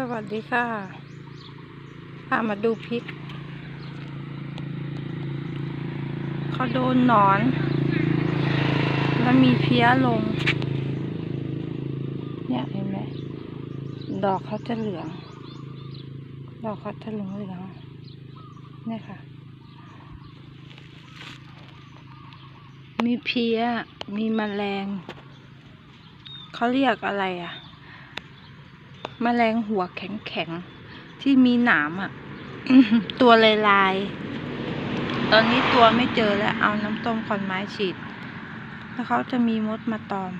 สวัสดีค่ะพามาดูพริก เขาโดนหนอน แล้วมีเพี้ยลง เนี่ยเห็นไหม ดอกเขาจะเหลือง ดอกเขาจะเหลืองเหลืองเนี่ยค่ะ มีเพี้ย มีแมลง เขาเรียกอะไรอะ แมลงหัวแข็งๆ ที่มีหนามอะ ตัวลายลายๆตอนนี้ตัวไม่เจอแล้ว เอาน้ำต้มขอนไม้ฉีด แล้วเขาจะมีมดมาตอม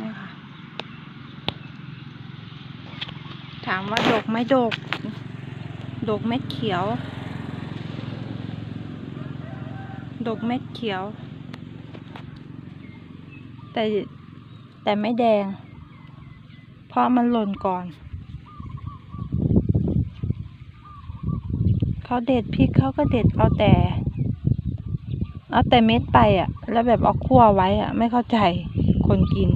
นี่ค่ะ ถามว่าดกไม่ดก ดกเม็ดเขียว ดกเม็ดเขียว แต่แต่ไม่แดง เพราะมันหล่นก่อน เขาเด็ดพริกเขาก็เด็ดเอาแต่ เอาแต่เม็ดไปอะ แล้วแบบเอาคั่วไว้อะ ไม่เข้าใจคนกิน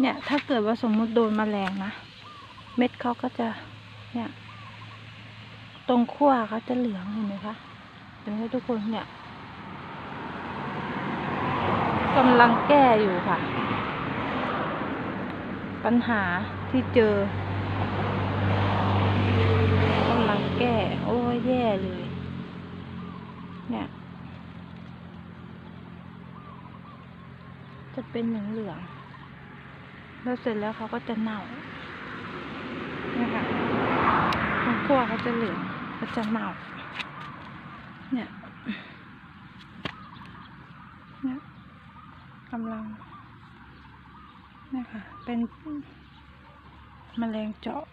เนี่ย ถ้าเกิดว่าสมมุติโดนแมลงนะ เม็ดเขาก็จะเนี่ย ตรงขั้วเขาจะเหลืองเห็นไหมคะเห็นไหมทุกคนเนี่ย กำลังแก้อยู่ค่ะ ปัญหาที่เจอกำลังแก้ โอ้ยแย่เลย เนี่ยจะเป็นเหลืองเหลืองๆแล้วเสร็จแล้วเขาก็จะเน่าเนี่ยค่ะตรงขั้วเขาจะเหลืองเขาจะเน่า เนี่ย เนี่ยำลังนี่ค่ะ เป็นแมลงเจาะ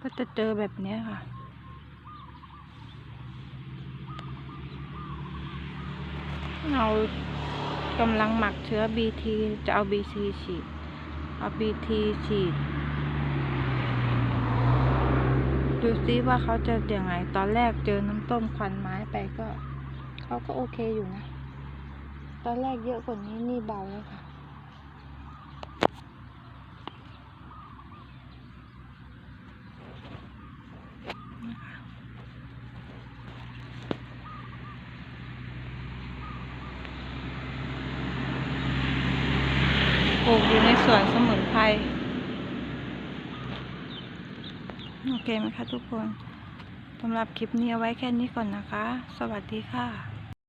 ก็จะเจอแบบนี้ค่ะเรากำลังหมักเชื้อ BT จะเอา BT ฉีด เอา BT ฉีด ดูซิว่าเขาจะยังไง ตอนแรกเจอน้ำต้มควันไม้ไปก็เขาก็โอเคอยู่นะ ตอนแรกเยอะกว่านี้นี่เบาแล้วค่ะปลูกอยู่ในสวนสมุนไพร โอเคไหมคะทุกคนสำหรับคลิปนี้เอาไว้แค่นี้ก่อนนะคะ สวัสดีค่ะ